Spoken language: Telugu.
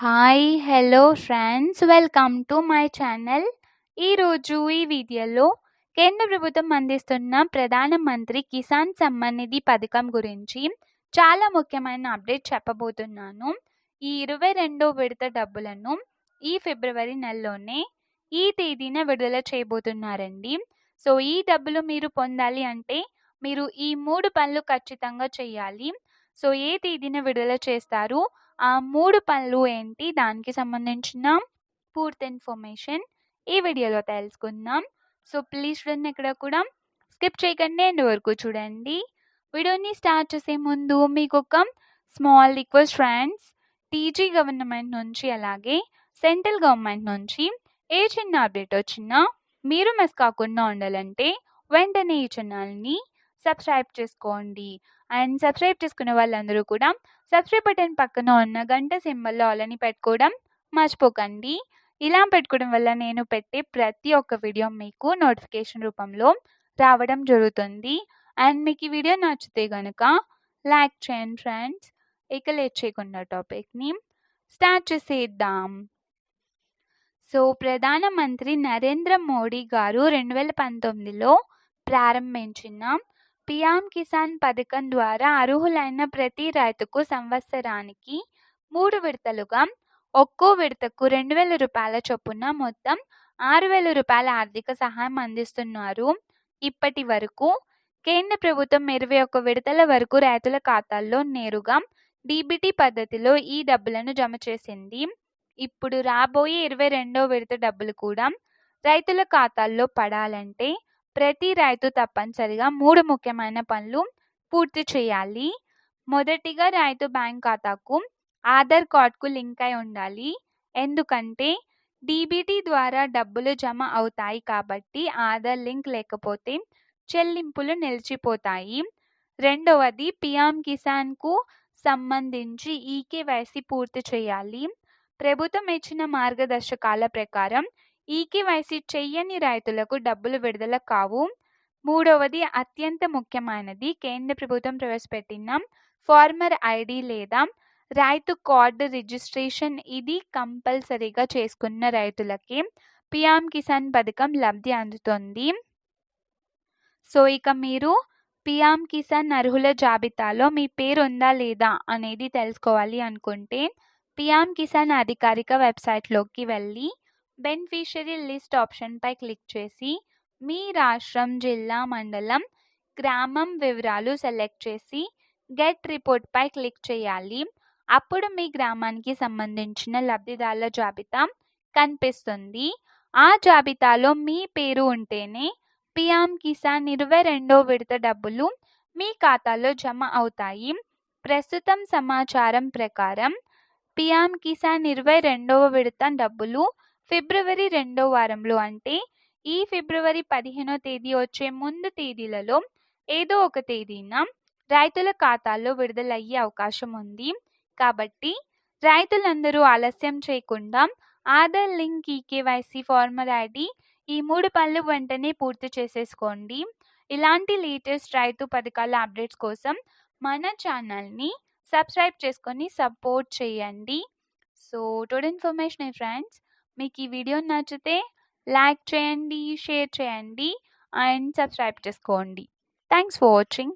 Hi! Hello friends. Welcome to my channel. ఈరోజు ఈ వీడియోలో కేంద్ర ప్రభుత్వం అందిస్తున్న ప్రధాన మంత్రి కిసాన్ సమ్మాన్ నిధి పథకం గురించి చాలా ముఖ్యమైన అప్డేట్ చెప్పబోతున్నాను. ఈ 22 విడత డబ్బులను ఈ ఫిబ్రవరి నెలలోనే ఈ తేదీన విడుదల చేయబోతున్నారండి. సో, ఈ డబ్బులు మీరు పొందాలి అంటే మీరు ఈ మూడు పనులు ఖచ్చితంగా చేయాలి. సో, ఏ తేదీన విడుదల చేస్తారు? ఆ మూడు పనులు ఏంటి? దానికి సంబంధించిన పూర్తి ఇన్ఫర్మేషన్ ఈ వీడియోలో తెలుసుకుందాం. సో, ప్లీజ్ చూడండి ఎక్కడ కూడా స్కిప్ చేయకండి ఎండ్ వరకు చూడండి. వీడియోని స్టార్ట్ చేసే ముందు మీకొక small request friends. TG government నుంచి అలాగే సెంట్రల్ గవర్నమెంట్ నుంచి ఏ చిన్న అప్డేట్ వచ్చినా మీరు మిస్ కాకుండా ఉండాలంటే వెంటనే ఈ ఛానల్‌ని సబ్స్క్రైబ్ చేసుకోండి. అండ్ సబ్స్క్రైబ్ చేసుకునే వాళ్ళందరూ కూడా సబ్స్క్రైబ్ బటన్ పక్కన ఉన్న గంట సింబల్‌లో ఆల్ పెట్టుకోవడం మర్చిపోకండి. ఇలా పెట్టుకోవడం వల్ల నేను పెట్టే ప్రతి ఒక్క వీడియో మీకు నోటిఫికేషన్ రూపంలో రావడం జరుగుతుంది. అండ్ మీకు ఈ వీడియో నచ్చితే కనుక లైక్ చేయండి ఫ్రెండ్స్. ఇక లేట్ చేయకుండా టాపిక్‌ని స్టార్ట్ చేసేద్దాం. సో, ప్రధాన మంత్రి నరేంద్ర మోడీ గారు 2019లో ప్రారంభించిన పీఎం కిసాన్ పథకం ద్వారా అర్హులైన ప్రతి రైతుకు సంవత్సరానికి మూడు విడతలుగా ఒక్కో విడతకు రెండు వేల రూపాయల చొప్పున మొత్తం ఆరు వేల రూపాయల ఆర్థిక సహాయం అందిస్తున్నారు. ఇప్పటి వరకు కేంద్ర ప్రభుత్వం 21 విడతల వరకు రైతుల ఖాతాల్లో నేరుగా డీబీటీ పద్ధతిలో ఈ డబ్బులను జమ చేసింది. ఇప్పుడు రాబోయే 22వ విడత డబ్బులు కూడా రైతుల ఖాతాల్లో పడాలంటే ప్రతి రైతు తప్పనిసరిగా మూడు ముఖ్యమైన పనులు పూర్తి చేయాలి. మొదటిగా రైతు బ్యాంక్ ఖాతాకు ఆధార్ కార్డ్‌కు లింక్ అయి ఉండాలి. ఎందుకంటే డీబీటీ ద్వారా డబ్బులు జమ అవుతాయి కాబట్టి ఆధార్ లింక్ లేకపోతే చెల్లింపులు నిలిచిపోతాయి. రెండవది పీఎం కిసాన్‌కు సంబంధించి ఈకేవైసీ పూర్తి చేయాలి. ప్రభుత్వం ఇచ్చిన మార్గదర్శకాల ప్రకారం ఈకేవైసీ చెయ్యని రైతులకు డబ్బులు విడుదల కావు. మూడవది అత్యంత ముఖ్యమైనది కేంద్ర ప్రభుత్వం ప్రవేశపెట్టిన ఫార్మర్ ఐడి లేదా రైతు కార్డు రిజిస్ట్రేషన్ ఇది కంపల్సరీగా చేసుకున్న రైతులకి పిఎం కిసాన్ పథకం లబ్ధి అందుతుంది. సో, ఇక మీరు పిఎం కిసాన్ అర్హుల జాబితాలో మీ పేరు ఉందా లేదా అనేది తెలుసుకోవాలి అనుకుంటే పిఎం కిసాన్ అధికారిక వెబ్‌సైట్‌లోకి వెళ్ళి బెనిఫిషరీ లిస్ట్ ఆప్షన్‌పై క్లిక్ చేసి మీ రాష్ట్రం, జిల్లా, మండలం, గ్రామం వివరాలు సెలెక్ట్ చేసి గెట్ రిపోర్ట్‌పై క్లిక్ చేయాలి. అప్పుడు మీ గ్రామానికి సంబంధించిన లబ్ధిదారుల జాబితా కనిపిస్తుంది. ఆ జాబితాలో మీ పేరు ఉంటేనే పిఎం కిసాన్ 22వ విడత డబ్బులు మీ ఖాతాలో జమ అవుతాయి. ప్రస్తుతం సమాచారం ప్రకారం పిఎం కిసాన్ 22వ విడత డబ్బులు ఫిబ్రవరి రెండో వారంలో అంటే ఈ ఫిబ్రవరి 15వ తేదీ వచ్చే ముందు తేదీలలో ఏదో ఒక తేదీన రైతుల ఖాతాల్లో విడుదలయ్యే అవకాశం ఉంది. కాబట్టి రైతులందరూ ఆలస్యం చేయకుండా Aadhaar link, eKYC, farmer ID ఈ మూడు పనులు వెంటనే పూర్తి చేసేసుకోండి. ఇలాంటి లేటెస్ట్ రైతు పథకాల అప్డేట్స్ కోసం మన ఛానల్‌ని సబ్స్క్రైబ్ చేసుకొని సపోర్ట్ చేయండి. So, today information friends. మీకు ఈ వీడియో నచ్చితే లైక్ చేయండి, షేర్ చేయండి అండ్ సబ్స్క్రైబ్ చేసుకోండి. Thanks for watching.